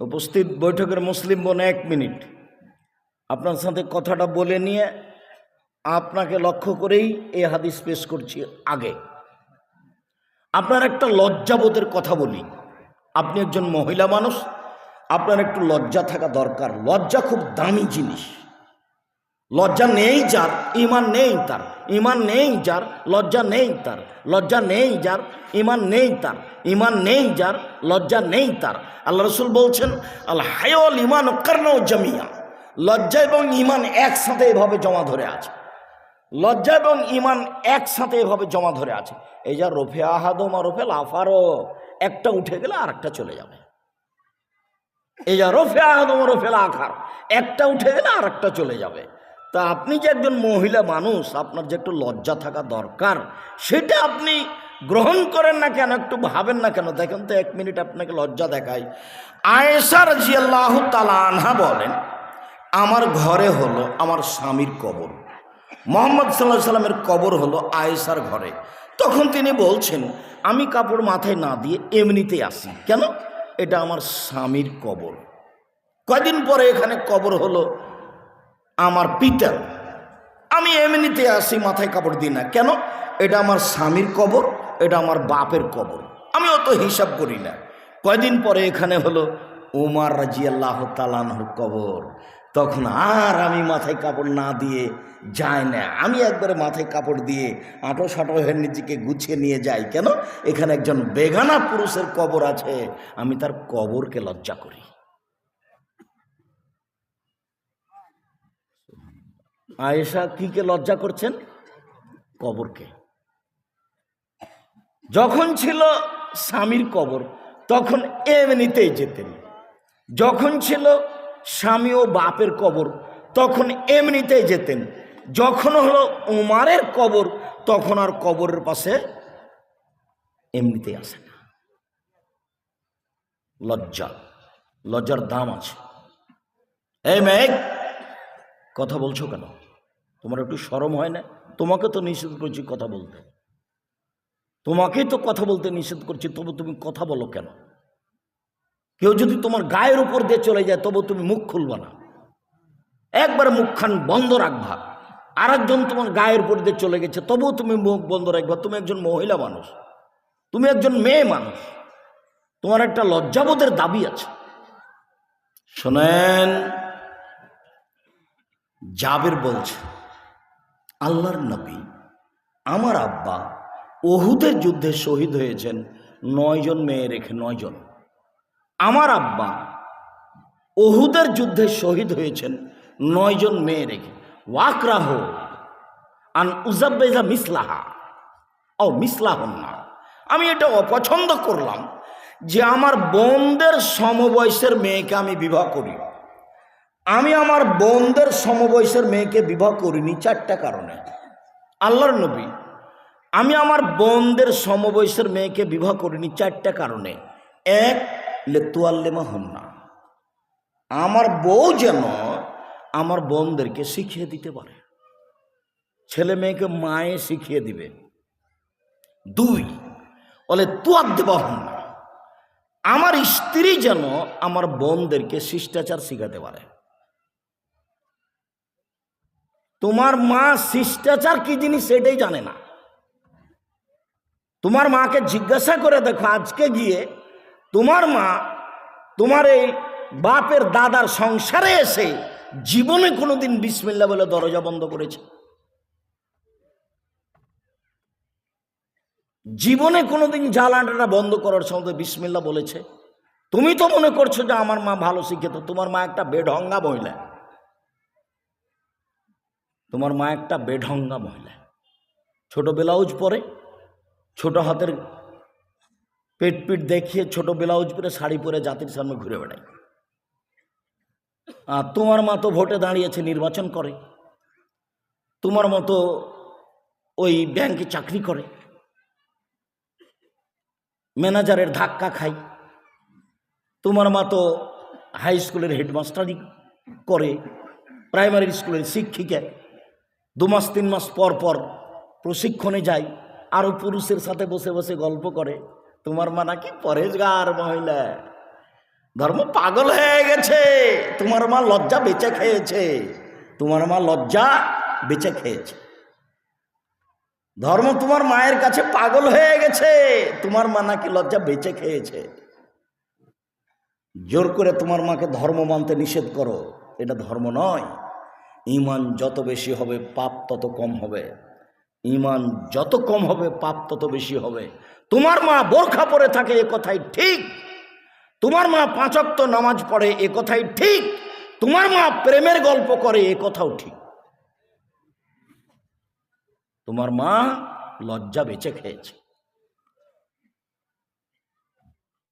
উপস্থিত বৈঠকের মুসলিম বোন এক মিনিট। আপনার সাথে কথাটা বলে নিয়ে আপনাকে লক্ষ্য করেই এই হাদিস পেশ করছি আগে। আপনার একটা লজ্জাবোধের কথা বলি। আপনি একজন মহিলা মানুষ, আপনার একটু লজ্জা থাকা দরকার। লজ্জা খুব দামি জিনিস। লজ্জা নেই যার ইমান নেই তার ইমান নেই যার, লজ্জা নেই তার, লজ্জা নেই যার ইমান নেই তার ইমান নেই যার, লজ্জা নেই তার। আল্লাহ রসুল বলছেন, আল হায়ল ইমান কর্ণ জমিয়া। লজ্জা এবং ইমান একসাথে এভাবে জমা ধরে আছে। লজ্জা এবং ইমান একসাথে এভাবে জমা ধরে আছে। এই যা রোফে আহাদম আর রফে লাফারও একটা উঠে গেলে আর একটা চলে যাবে। এই যা রফে আহাদম রফে আখার, একটা উঠে গেলে আর একটা চলে যাবে। তা আপনি যে একজন মহিলা মানুষ, আপনার যে একটু লজ্জা থাকা দরকার, সেটা আপনি গ্রহণ করেন না কেন, একটু ভাবেন না কেন? দেখেন তো এক মিনিট আপনাকে লজ্জা দেখায় আয়েসার জিয়াল্লাহ তালা বলেন, আমার ঘরে হলো আমার স্বামীর কবর। মোহাম্মদ সাল্লাহ সাল্লামের কবর হলো আয়েসার ঘরে। তখন তিনি বলছেন, আমি কাপড় মাথায় না দিয়ে এমনিতেই আসি। কেন? এটা আমার স্বামীর কবর। কয়দিন পরে এখানে কবর হলো? আমার পিটার আমি এমনিতে আসি মাথায় কাপড় দিই না। কেন? এটা আমার স্বামীর কবর, এটা আমার বাপের কবর। আমি অত হিসাব করি না। কয়দিন পরে এখানে হলো উমার রাজিয়াল্লাহ তালানহর কবর। তখন আর আমি মাথায় কাপড় না দিয়ে যাই না। আমি একবারে মাথায় কাপড় দিয়ে আটো সাটো হয়ে নিজেকে গুছিয়ে নিয়ে যাই। কেন? এখানে একজন বেগানা পুরুষের কবর আছে। আমি তার কবরকে লজ্জা করি। আয়েশা কিকে লজ্জা করছেন? কবরকে। যখন ছিল স্বামীর কবর, তখন এমনিতেই যেতেন। যখন ছিল স্বামী ও বাপের কবর, তখন এমনিতেই যেতেন। যখন হলো উমারের কবর, তখন আর কবরের পাশে এমনিতেই আসে না। লজ্জা, লজ্জার দাম আছে। এই মেঘ কথা বলছো কেন? তোমার একটু সরম হয় না? তোমাকে তো নিষেধ করছি কথা বলতে। তোমাকেই তো কথা বলতে নিষেধ করছি, তবু তুমি কথা বলো কেন? কেউ যদি তোমার গায়ের উপর দিয়ে চলে যায়, তবু তুমি মুখ খুলবা না। একবার মুখখান বন্ধ রাখবা। আর একজন তোমার গায়ের উপর দিয়ে চলে গেছে, তবুও তুমি মুখ বন্ধ রাখবা। তুমি একজন মহিলা মানুষ। তুমি একজন মেয়ে মানুষ। তোমার একটা লজ্জাবোধের দাবি আছে। শোনেন, জাবের বলছে আল্লাহর নবী। আমার আব্বা অহুদের যুদ্ধে শহীদ হয়েছেন নয়জন মেয়ে রেখে নয়জন আমার আব্বা অহুদের যুদ্ধে শহীদ হয়েছেন নয়জন মেয়ে রেখে ওয়াকরাহ আন উজাব্বেজা মিসলাহা। ও মিসলাহন না আমি এটা অপছন্দ করলাম যে আমার বোনদের সমবয়সের মেয়েকে আমি বিবাহ করি। আমি আমার বোনদের সমবয়সের মেয়েকে বিবাহ করিনি চারটা কারণে। আল্লাহর নবী, আমি আমার বোনদের সমবয়সের মেয়েকে বিবাহ করিনি চারটা কারণে। এক, লেতুয়াল্লেমা না। আমার বউ যেন আমার বোনদেরকে শিখিয়ে দিতে পারে। ছেলে মেয়েকে মায়ে শিখিয়ে দিবে। দুই বলে তুয়ার দেবা হন না। আমার স্ত্রী যেন আমার বোনদেরকে শিষ্টাচার শিখাতে পারে। তোমার মা শিষ্টাচার কি জিনিস সেটাই জানে না। তোমার মাকে জিজ্ঞাসা করে দেখো আজকে গিয়ে তোমার মা তোমার এই বাপের দাদার সংসারে এসে জীবনে কোনোদিন বিসমিল্লা বলে দরজা বন্ধ করেছে। জীবনে কোনোদিন জ্বালানটা বন্ধ করার সময় বিসমিল্লা বলেছে। তুমি তো মনে করছ যে আমার মা ভালো শিক্ষিত, তোমার মা একটা বেঢঙ্গা মহিলা। তোমার মা একটা বেঢঙ্গা মহিলা। ছোট ব্লাউজ পরে, ছোট হাতের পেট পিট দেখিয়ে ছোট ব্লাউজ পরে শাড়ি পরে জাতির সামনে ঘুরে বেড়ায়। আর তোমার মা তো ভোটে দাঁড়িয়েছে, নির্বাচন করে। তোমার মতো ওই ব্যাংকে চাকরি করে। ম্যানেজারের ধাক্কা খাই তোমার মা তো হাই স্কুলের হেডমাস্টারই করে, প্রাইমারি স্কুলের শিক্ষিকা। দু মাস তিন মাস পর পর প্রশিক্ষণে যায় আরও পুরুষের সাথে বসে বসে গল্প করে। তোমার মা নাকি পরেজগার মহিলা। ধর্ম পাগল হয়ে গেছে। তোমার মা লজ্জা বেঁচে খেয়েছে। তোমার মা লজ্জা বেঁচে খেয়েছে। ধর্ম তোমার মায়ের কাছে পাগল হয়ে গেছে। তোমার মা নাকি লজ্জা বেঁচে খেয়েছে। জোর করে তোমার মাকে ধর্ম মানতে নিষেধ করো। এটা ধর্ম নয়। ইমান যত বেশি হবে, পাপ তত কম হবে। ইমান যত কম হবে, পাপ তত বেশি হবে। তোমার মা বোরখা পরে থাকে এ কথাই ঠিক। তোমার মা পাঁচক্ত নামাজ পড়ে এ কথাই ঠিক। তোমার মা প্রেমের গল্প করে এ কথাও ঠিক। তোমার মা লজ্জা বেঁচে খেয়েছে।